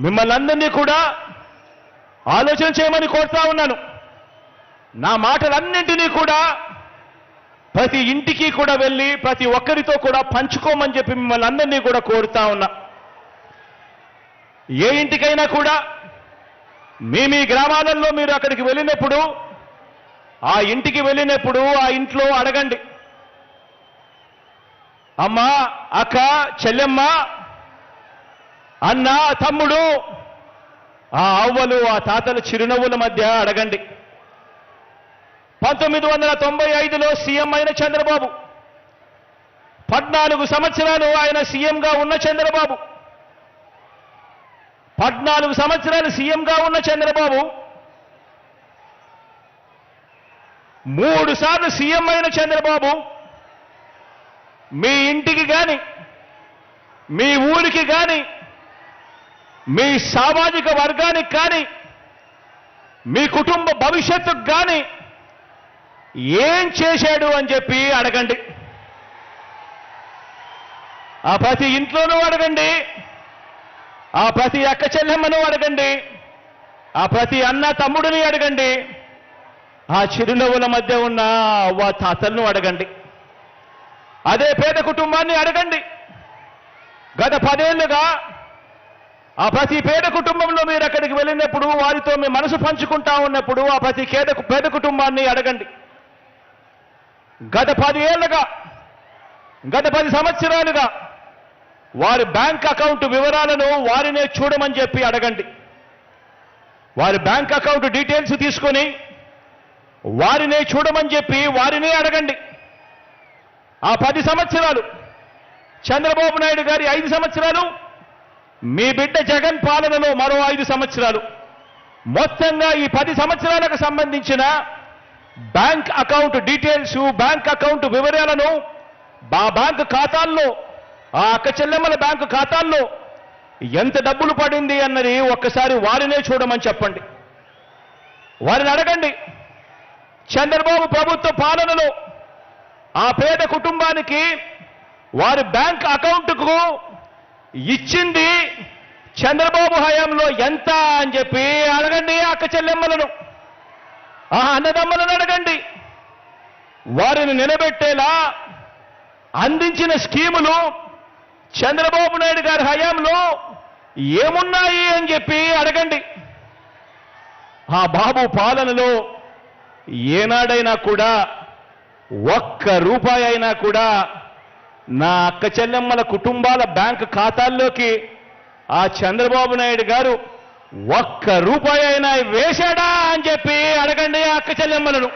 మిమ్మల్ని అందరినీ కూడా ఆలోచన చేయమని కోరుతా ఉన్నాను. నా మాటలన్నింటినీ కూడా ప్రతి ఇంటికి కూడా వెళ్ళి ప్రతి ఒక్కరితో కూడా పంచుకోమని చెప్పి మిమ్మల్ని అందరినీ కూడా కోరుతా ఉన్నా. ఏ ఇంటికైనా కూడా మీ మీ గ్రామాలలో మీరు అక్కడికి వెళ్ళినప్పుడు ఆ ఇంటికి వెళ్ళినప్పుడు ఆ ఇంట్లో అడగండి. అమ్మా అక్క చెల్లెమ్మ అన్న తమ్ముడు ఆ అవ్వలు ఆ తాతల చిరునవ్వుల మధ్య అడగండి. పంతొమ్మిది వందల తొంభై ఐదులో సీఎం అయిన చంద్రబాబు పద్నాలుగు సంవత్సరాలు ఆయన సీఎంగా ఉన్న చంద్రబాబు పద్నాలుగు సంవత్సరాలు సీఎంగా ఉన్న చంద్రబాబు మూడు సార్లు సీఎం అయిన చంద్రబాబు మీ ఇంటికి కానీ మీ ఊరికి కానీ మీ సామాజిక వర్గానికి కానీ మీ కుటుంబ భవిష్యత్తుకు కానీ ఏం చేశాడు అని చెప్పి అడగండి. ఆ ప్రతి ఇంట్లోనూ అడగండి. ఆ ప్రతి అక్క చెల్లెమ్మను అడగండి. ఆ ప్రతి అన్న తమ్ముడిని అడగండి. ఆ చిరునవ్వుల మధ్య ఉన్న అవ్వ తాతలను అడగండి. అదే పేద కుటుంబాన్ని అడగండి. గత పదేళ్ళుగా ఆ ప్రతి పేద కుటుంబంలో మీరు అక్కడికి వెళ్ళినప్పుడు వారితో మీ మనసు పంచుకుంటా ఉన్నప్పుడు ఆ ప్రతి పేద పేద కుటుంబాన్ని అడగండి. గత పది ఏళ్ళుగా గత పది సంవత్సరాలుగా వారి బ్యాంక్ అకౌంట్ వివరాలను వారినే చూడమని చెప్పి అడగండి. వారి బ్యాంక్ అకౌంట్ డీటెయిల్స్ తీసుకొని వారినే చూడమని చెప్పి వారినే అడగండి. ఆ పది సంవత్సరాలు చంద్రబాబు నాయుడు గారి ఐదు సంవత్సరాలు మీ బిడ్డ జగన్ పాలనలో మరో ఐదు సంవత్సరాలు. మొత్తంగా ఈ పది సంవత్సరాలకు సంబంధించిన bank account details bank account వివరాలను ఆ బ్యాంక్ ఖాతాల్లో ఆ అక్క చెల్లెమ్మల బ్యాంకు ఖాతాల్లో ఎంత డబ్బులు పడింది అన్నది ఒక్కసారి వారినే చూడమని చెప్పండి. వారిని అడగండి. చంద్రబాబు ప్రభుత్వ పాలనలో ఆ పేద కుటుంబానికి వారి బ్యాంక్ అకౌంట్కు ఇచ్చింది చంద్రబాబు హయాంలో ఎంత అని చెప్పి అడగండి అక్క చెల్లెమ్మలను. ఆ అన్నదమ్మలను అడగండి. వారిని నిలబెట్టేలా అందించిన స్కీములు చంద్రబాబు నాయుడు గారి హయాంలో ఏమున్నాయి అని చెప్పి అడగండి. ఆ బాబు పాలనలో ఏనాడైనా కూడా ఒక్క రూపాయి అయినా కూడా నా అక్క చెల్లెమ్మల కుటుంబాల బ్యాంక్ ఖాతాల్లోకి ఆ చంద్రబాబు నాయుడు గారు ఒక్క రూపాయి అయినా వేశాడా అని చెప్పి అడగండి ఆ అక్క చెల్లెమ్మలను.